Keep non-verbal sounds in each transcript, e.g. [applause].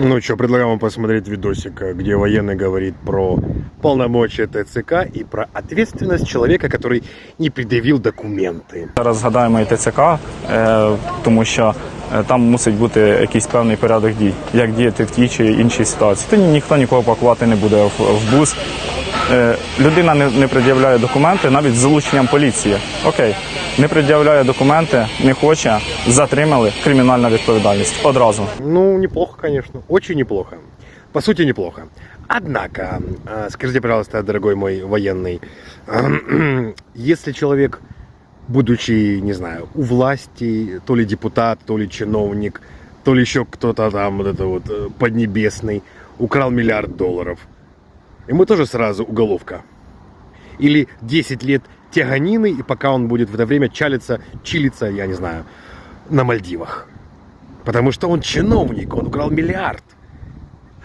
Ну что, предлагаю вам посмотреть видосик, э, где военный говорит про полномочия ТЦК и про ответственность человека, который не предъявил документы. Зараз згадаємо і ТЦК, е, тому що е, там мусить бути якийсь певний порядок дій, як діяти в тій чи іншій ситуації. Та ні- ніхто нікого пакувати не буде в, в бус. Е, Людина не, не пред'являє документи навіть з залученням поліції. Окей, не пред'являє документи, не хоче, затримали, кримінальна відповідальність одразу. Ну, неплохо, конечно, очень неплохо. По сути, неплохо. Однако, э, скажите, пожалуйста, дорогой мой военный, [clears throat] если человек, будучи, не знаю, у власти, то ли депутат, то ли чиновник, то ли еще кто-то там, вот это вот, э, поднебесный, украл миллиард долларов, ему тоже сразу уголовка. Или 10 лет тяганины, и пока он будет в это время чалиться, чилиться, я не знаю, на Мальдивах. Потому что он чиновник, он украл миллиард.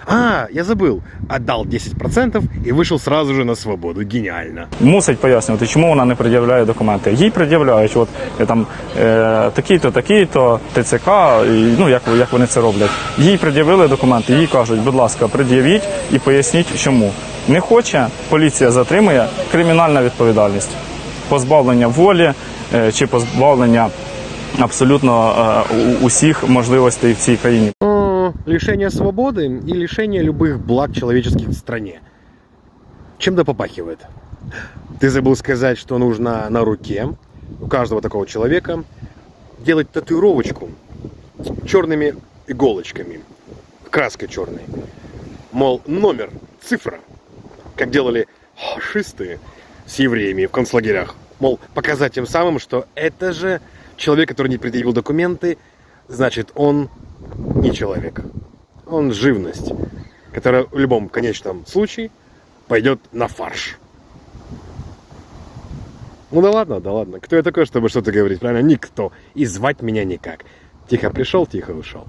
А, я забыл. Отдал 10% и вышел сразу же на свободу. Гениально. Мусить пояснювати, чому вона не пред'являє документи. Їй пред'являють, от там е, такий-то, такий-то, ТЦК, і, ну як, як вони це роблять. Їй пред'явили документи, їй кажуть, будь ласка, пред'явіть і поясніть, чому. Не хоче, поліція затримує, кримінальна відповідальність. Позбавлення волі е, чи позбавлення абсолютно е, усіх можливостей в цій країні. Лишение свободы и лишение любых благ человеческих в стране. Чем-то попахивает. Ты забыл сказать, что нужно на руке у каждого такого человека делать татуировочку черными иголочками, краской черной. Мол, номер, цифра, как делали фашисты с евреями в концлагерях. Мол, показать тем самым, что это же человек, который не предъявил документы, значит, он не человек. Он живность, которая в любом конечном случае пойдет на фарш. Ну да ладно, да ладно. Кто я такой, чтобы что-то говорить, правильно? Никто. И звать меня никак. Тихо пришел, тихо ушел.